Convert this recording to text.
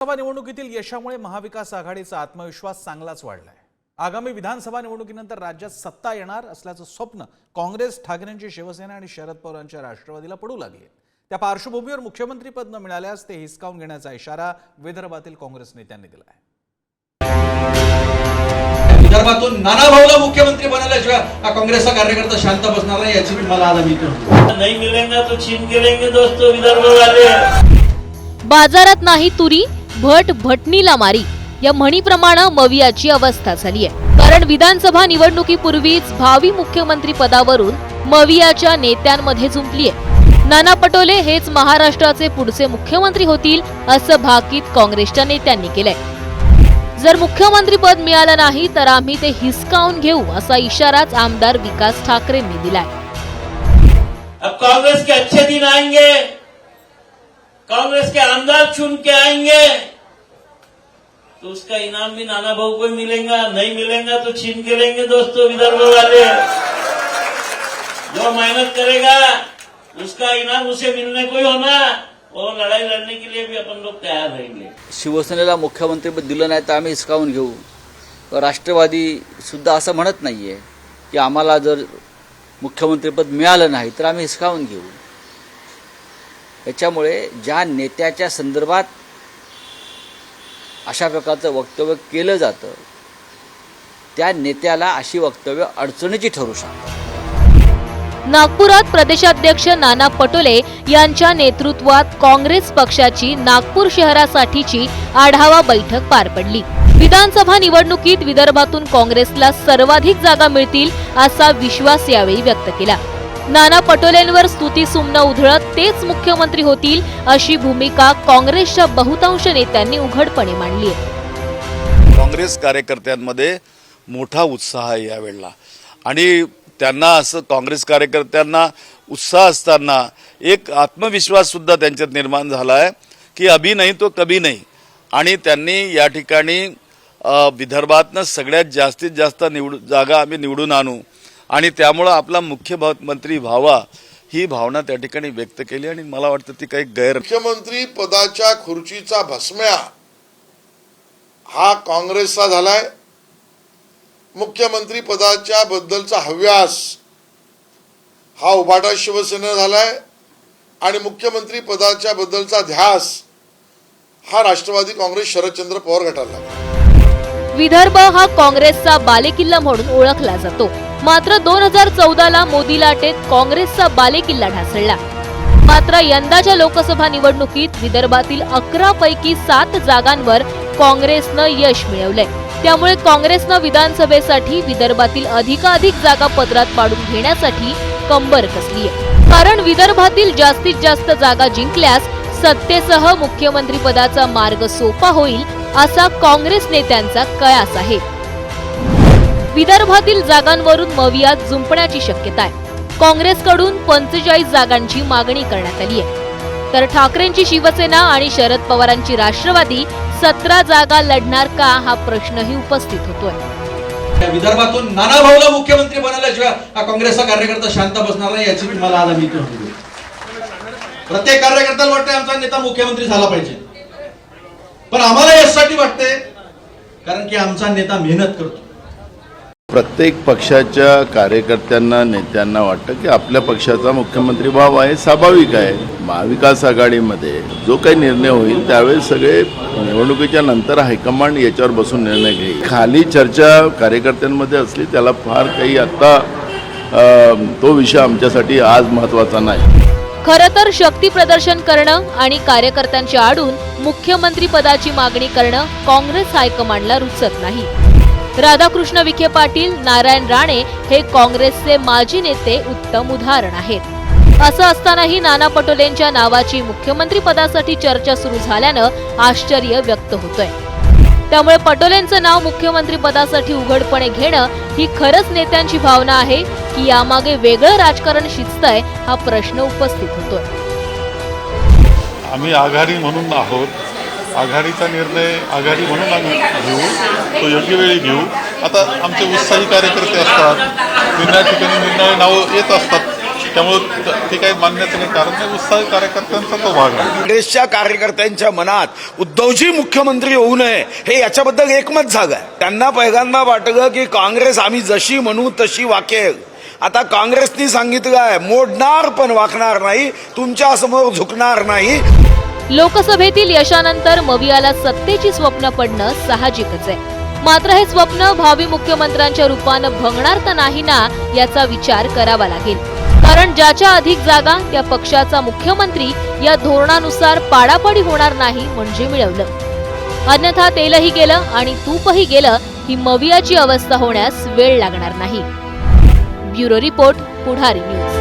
विधानसभा निवडणुकीतील यशामुळे महाविकास आघाडीचा आत्मविश्वास चांगलाच वाढलाय. आगामी विधानसभा निवडणुकीनंतर राज्यात सत्ता येणार असल्याचं स्वप्न काँग्रेस ठाकरेंची शिवसेना आणि शरद पवारांच्या राष्ट्रवादीला पडू लागले त्या पार्श्वभूमीवर मुख्यमंत्रीपद न मिळाल्यास ते हिसकावून घेण्याचा इशारा विदर्भातील काँग्रेस नेत्यांनी दिला आहे विदर्भातून नाना भाऊला मुख्यमंत्री बनवल्याशिवाय हा काँग्रेसचा कार्यकर्ता शांत बसणार नाही याची मी मला आज नहीं मिलेगा तो छीन के लेंगे दोस्तों विदर्भ वाले बाजारात नाही तुरी भट भटणीला मारी. या म्हणीप्रमाणे मवियाची अवस्था झाली आहे. कारण विधानसभा निवडणुकीपूर्वीच भावी मुख्यमंत्री पदावरून मवियाच्या नेत्यांमध्ये जुंपली आहे. नाना पटोले हेच महाराष्ट्राचे पुढचे मुख्यमंत्री होतील असं भाकीत काँग्रेसच्या नेत्यांनी केलंय. जर मुख्यमंत्रीपद मिळालं नाही तर आम्ही ते हिसकावून घेऊ असा इशाराच आमदार विकास ठाकरेंनी दिलाय. अब कांग्रेस के अच्छे दिन आएंगे. कांग्रेस के आमदार चुन के आएंगे तो उसका इनाम भी नाना भाऊ को मिलेगा नहीं मिलेगा तो छीन के लेंगे दोस्तों विदर्भ वाले। जो मेहनत करेगा उसका इनाम उसे मिलने को ही होना और लड़ाई लड़ने के लिए भी अपन लोग तैयार रहेंगे। शिवसेनेला मुख्यमंत्रीपद दिलं नाही तर आम्ही हिसकावून घेऊ. राष्ट्रवादी सुद्धा असं म्हणत नाहीये की आम्हाला जर मुख्यमंत्रीपद मिळालं नाही तर आम्ही हिसकावून घेऊ. याच्यामुळे ज्या नेत्याच्या संदर्भात अशा प्रकारचं वक्तव्य केलं जातं त्या नेत्याला अशी वक्तव्य अडचणीची ठरू शकतात नागपुरात प्रदेशाध्यक्ष नाना पटोले यांच्या नेतृत्वात काँग्रेस पक्षाची नागपूर शहरासाठीची आढावा बैठक पार पडली. विधानसभा निवडणुकीत विदर्भातून काँग्रेसला सर्वाधिक जागा मिळतील असा विश्वास यावेळी व्यक्त केला. नाना पटोलेंवर स्तुती सुमनं उधळत तेच मुख्यमंत्री होतील अशी भूमिका काँग्रेसच्या बहुतांश नेत्यांनी उघडपणे मांडली आहे. काँग्रेस कार्यकर्त्यांमध्ये मोठा उत्साह आहे यावेळेला. आणि त्यांना असं काँग्रेस कार्यकर्त्यांना उत्साह असताना एक आत्मविश्वास सुद्धा त्यांच्यात निर्माण झाला आहे की अभी नाही तो कभी नाही. आणि त्यांनी या ठिकाणी विदर्भातनं सगळ्यात जास्तीत जास्त निवड जागा आम्ही निवडून आणू आणि त्यामुळं आपला मुख्यमंत्री व्हावा ही भावना त्या ठिकाणी व्यक्त केली आणि मला वाटतं ती काही गैर मुख्यमंत्री पदाच्या खुर्चीचा भस्म्या हा काँग्रेसचा झालाय. मुख्यमंत्री पदाच्या बद्दलचा हव्यास हा उभाटा शिवसेना झालाय आणि मुख्यमंत्री पदाच्या बद्दलचा ध्यास हा राष्ट्रवादी काँग्रेस शरदचंद्र पवार गटाला विदर्भ हा काँग्रेसचा बालेकिल्ला म्हणून ओळखला जातो. मात्र दोन हजार चौदा ला मोदी लाटेत काँग्रेसचा बालेकिल्ला ढासळला. मात्र यंदाच्या लोकसभा निवडणुकीत विदर्भातील अकरा पैकी सात जागांवर काँग्रेसनं यश मिळवलंय. त्यामुळे काँग्रेसनं विधानसभेसाठी विदर्भातील अधिकाधिक जागा पदरात पाडून घेण्यासाठी कंबर कसली आहे कारण विदर्भातील जास्तीत जास्त जागा जिंकल्यास सत्तेसह मुख्यमंत्री पदाचा मार्ग सोपा होईल असा काँग्रेस नेत्यांचा कयास आहे. विदर्भातील जागांवरून मवियात जुंपण्याची शक्यता आहे. काँग्रेसकडून पंचेचाळीस जागांची मागणी करण्यात आली आहे. तर ठाकरेंची शिवसेना आणि शरद पवारांची राष्ट्रवादी सतरा जागा लढणार का हा प्रश्नही उपस्थित होतोय. विदर्भातून नाना भाऊला मुख्यमंत्री बनवल्याशिवाय हा काँग्रेसचा कार्यकर्ता शांत बसणार नाही याची मला आज आम्ही प्रत्येक कार्यकर्त्याला वाटतंय आमचा नेता मुख्यमंत्री झाला पाहिजे. पण आम्हाला यासाठी वाटते कारण की आमचा नेता मेहनत करतो. प्रत्येक पक्षाच्या कार्यकर्त्यांना नेत्यांना वाटतं की आपल्या पक्षाचा मुख्यमंत्री व्हावा हे स्वाभाविक आहे. महाविकास आघाडीमध्ये जो काही निर्णय होईल त्यावेळेस सगळे निवडणुकीच्या नंतर हायकमांड याच्यावर बसून निर्णय घेईल. खाली चर्चा कार्यकर्त्यांमध्ये असली त्याला फार काही आता तो विषय आमच्यासाठी आज महत्त्वाचा नाही. खर तर शक्ती प्रदर्शन करणं आणि कार्यकर्त्यांच्या आडून मुख्यमंत्री पदाची मागणी करणं काँग्रेस हायकमांडला रुचत नाही. राधाकृष्ण विखे पाटील नारायण राणे हे काँग्रेसचे माजी नेते उत्तम उदाहरण आहेत. असं असतानाही नाना पटोलेंच्या नावाची मुख्यमंत्री पदासाठी चर्चा सुरू झाल्यानं आश्चर्य व्यक्त होतोय. त्यामुळे पटोलेंचं नाव मुख्यमंत्री पदासाठी उघडपणे घेणं ही खरंच नेत्यांची भावना आहे की यामागे वेगळं राजकारण शिजतंय हा प्रश्न उपस्थित होतोय. आम्ही आघाडी म्हणून आहोत. आघाडीचा निर्णय आघाडी म्हणून आम्ही घेऊ तो योग्य वेळी घेऊ. आता आमचे उत्साही कार्यकर्ते असतात निर्णया ठिकाणी निर्णय नावं येत असतात त्यामुळे ते काही मानण्याचं नाही. कारण नाही उत्साही कार्यकर्त्यांचा तो भाग आहे. काँग्रेसच्या कार्यकर्त्यांच्या मनात उद्धवजी मुख्यमंत्री होऊ नये हे याच्याबद्दल एकमत झालं त्यांना पहिल्यांदा वाटलं की काँग्रेस आम्ही जशी म्हणू तशी वाकेल. आता काँग्रेसनी सांगितलं आहे मोडणार पण वाकणार नाही तुमच्यासमोर झुकणार नाही. लोकसभेतील यशानंतर मवियाला सत्तेची स्वप्न पडणं साहजिकच आहे. मात्र हे स्वप्न भावी मुख्यमंत्र्यांच्या रूपानं भंगणार तर नाही ना याचा विचार करावा लागेल. कारण ज्याच्या अधिक जागा त्या पक्षाचा मुख्यमंत्री या धोरणानुसार पाडापाडी होणार नाही म्हणजे मिळवलं. अन्यथा तेलही गेलं आणि तूपही गेलं ही मवियाची अवस्था होण्यास वेळ लागणार नाही. Bureau report Pudhari news.